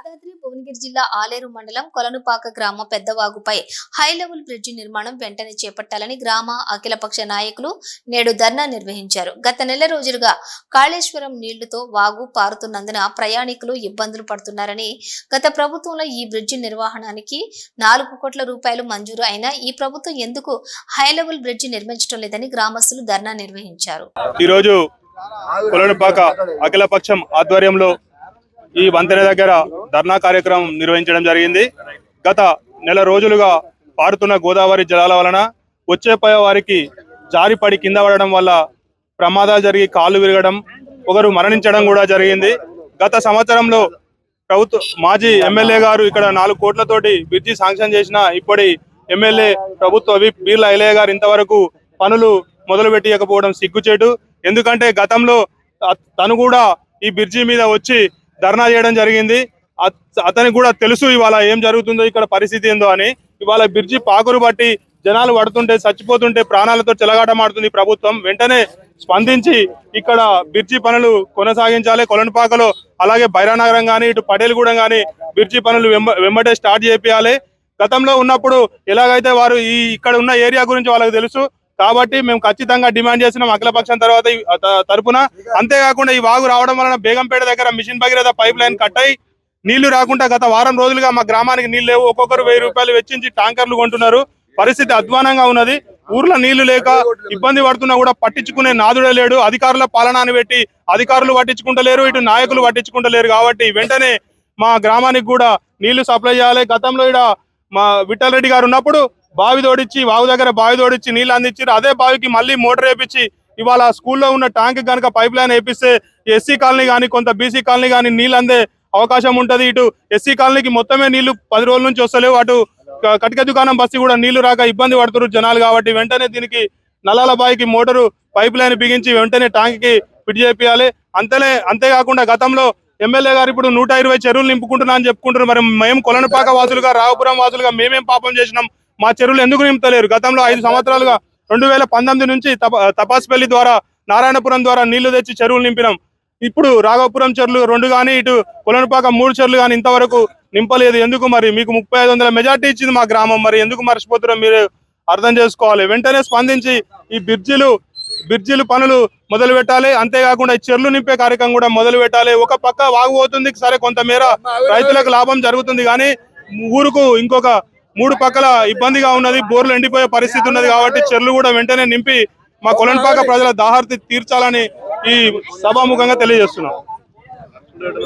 యాదాద్రి భువనగిరి జిల్లా ఆలేరు మండలం కొలనుపాక గ్రామ పెద్దవాగుపై హై లెవెల్ బ్రిడ్జి నిర్మాణం వెంటనే చేపట్టాలని గ్రామ అఖిలపక్ష నాయకులు నేడు ధర్నా నిర్వహించారు. గత నెల రోజులుగా కాళేశ్వరం నీళ్ళతో వాగు పారుతున్నందున ప్రయాణికులు ఇబ్బందులు పడుతున్నారని గత ప్రభుత్వంలో ఈ బ్రిడ్జి నిర్వహణానికి నాలుగు కోట్ల రూపాయలు మంజూరు అయినా ఈ ప్రభుత్వం ఎందుకు హై లెవెల్ బ్రిడ్జి నిర్మించడం లేదని గ్రామస్తులు ధర్నా నిర్వహించారు. ఈరోజు కొలనుపాక అఖిలపక్షం ఆధ్వర్యంలో ఈ వంతెన దగ్గర ధర్నా కార్యక్రమం నిర్వహించడం జరిగింది. గత నెల రోజులుగా పారుతున్న గోదావరి జలాల వలన వచ్చేపోయే వారికి జారిపడి కింద పడడం వల్ల ప్రమాదాలు జరిగి కాళ్ళు విరగడం ఒకరు మరణించడం కూడా జరిగింది. గత సంవత్సరంలో ప్రభుత్వ మాజీ ఎమ్మెల్యే గారు ఇక్కడ నాలుగు కోట్లతోటి బ్రిడ్జి శాంక్షన్ చేసిన ఇప్పటి ఎమ్మెల్యే ప్రభుత్వ విప్ బీర్ల ఐలయ్య గారు ఇంతవరకు పనులు మొదలు పెట్టియకపోవడం సిగ్గుచేటు. ఎందుకంటే గతంలో తను కూడా ఈ బ్రిడ్జి మీద వచ్చి ధర్నా చేయడం జరిగింది. అతనికి కూడా తెలుసు ఇవాళ ఏం జరుగుతుందో ఇక్కడ పరిస్థితి ఏందో అని. ఇవాళ బ్రిడ్జి పాకురు బట్టి జనాలు పడుతుంటే చచ్చిపోతుంటే ప్రాణాలతో చెలగాటమాడుతుంది ప్రభుత్వం. వెంటనే స్పందించి ఇక్కడ బ్రిడ్జి పనులు కొనసాగించాలి. కొలనుపాకలో అలాగే బైరానగరం కానీ ఇటు పటేల్గూడెం కానీ బ్రిడ్జి పనులు వెంబ వెంబడే స్టార్ట్ చేపియాలి. గతంలో ఉన్నప్పుడు ఎలాగైతే వారు ఈ ఇక్కడ ఉన్న ఏరియా గురించి వాళ్ళకి తెలుసు కాబట్టి మేము ఖచ్చితంగా డిమాండ్ చేస్తున్నాం అఖిలపక్షం తర్వాత ఈ తరపున. అంతేకాకుండా ఈ వాగు రావడం వలన బేగంపేట దగ్గర mission Bhagiratha pipe line cut అయి నీళ్ళు రాకుండా గత వారం రోజులుగా మా గ్రామానికి నీళ్ళు లేవు. ఒక్కొక్కరు వెయ్యి రూపాయలు వెచ్చించి ట్యాంకర్లు కొంటున్నారు. పరిస్థితి అధ్వానంగా ఉన్నది. ఊర్లో నీళ్ళు లేక ఇబ్బంది పడుతున్నా కూడా పట్టించుకునే నాదుడే లేడు. అధికారుల పాలనాన్ని పెట్టి అధికారులు పట్టించుకుంటలేరు. ఇటు నాయకులు పట్టించుకుంటలేరు కాబట్టి వెంటనే మా గ్రామానికి కూడా నీళ్ళు సప్లై చేయాలి. గతంలో ఇక్కడ మా విఠల్ రెడ్డి గారు ఉన్నప్పుడు బావి తోడిచ్చి వాగు దగ్గర బావి తోడిచ్చి నీళ్ళు అందించారు అదే బావికి మళ్ళీ మోటార్ వేపించి ఇవాళ స్కూల్లో ఉన్న ట్యాంక్ కనుక పైప్ లైన్ వేపిస్తే ఎస్సీ కాలనీ కానీ కొంత బీసీ కాలనీ కానీ నీళ్ళు అందే అవకాశం ఉంటుంది. ఇటు ఎస్సీ కాలనీకి మొత్తమే నీళ్ళు పది రోజుల నుంచి వస్తలేవు. అటు కటిక దుకాణం బస్సు కూడా నీళ్ళు రాక ఇబ్బంది పడుతున్నారు జనాలు కాబట్టి వెంటనే దీనికి నల్లాల బావికి మోటారు పైప్ లైన్ బిగించి వెంటనే ట్యాంక్కి ఫిట్ చేపియాలి. అంతేలే అంతేకాకుండా గతంలో ఎమ్మెల్యే గారు ఇప్పుడు నూట ఇరవై చెరువులు నింపుకుంటున్నా అని చెప్పుకుంటున్నారు. మరి మేము కొలనుపాక వాసులుగా రావుపురం వాసులుగా మేమేం పాపం చేసినాం? మా చెరువులు ఎందుకు నింపుతలేరు? గతంలో ఐదు సంవత్సరాలుగా రెండు వేల పంతొమ్మిది నుంచి తప తపాస్పల్లి ద్వారా నారాయణపురం ద్వారా నీళ్ళు తెచ్చి చెరువులు నింపినాం. ఇప్పుడు రాఘవపురం చెరువులు రెండు కానీ ఇటు కొలనుపాక మూడు చెరువులు కానీ ఇంతవరకు నింపలేదు. ఎందుకు మరి? మీకు ముప్పై ఐదు వందల మెజార్టీ ఇచ్చింది మా గ్రామం. మరి ఎందుకు మర్చిపోతారో మీరు అర్థం చేసుకోవాలి. వెంటనే స్పందించి ఈ బ్రిడ్జిలు బ్రిడ్జిలు పనులు మొదలు పెట్టాలి. అంతేకాకుండా ఈ చెర్లు నింపే కార్యక్రమం కూడా మొదలు పెట్టాలి. ఒక పక్క వాగు పోతుంది. సరే కొంతమేర రైతులకు లాభం జరుగుతుంది. కానీ ఊరుకు ఇంకొక మూడు పక్కల ఇబ్బందిగా ఉన్నది బోర్లు ఎండిపోయే పరిస్థితి ఉన్నది కాబట్టి చెర్లు కూడా వెంటనే నింపి మా కొలంపాక ప్రజల దాహార్తి తీర్చాలని ఈ సభాముఖంగా తెలియజేస్తున్నాం.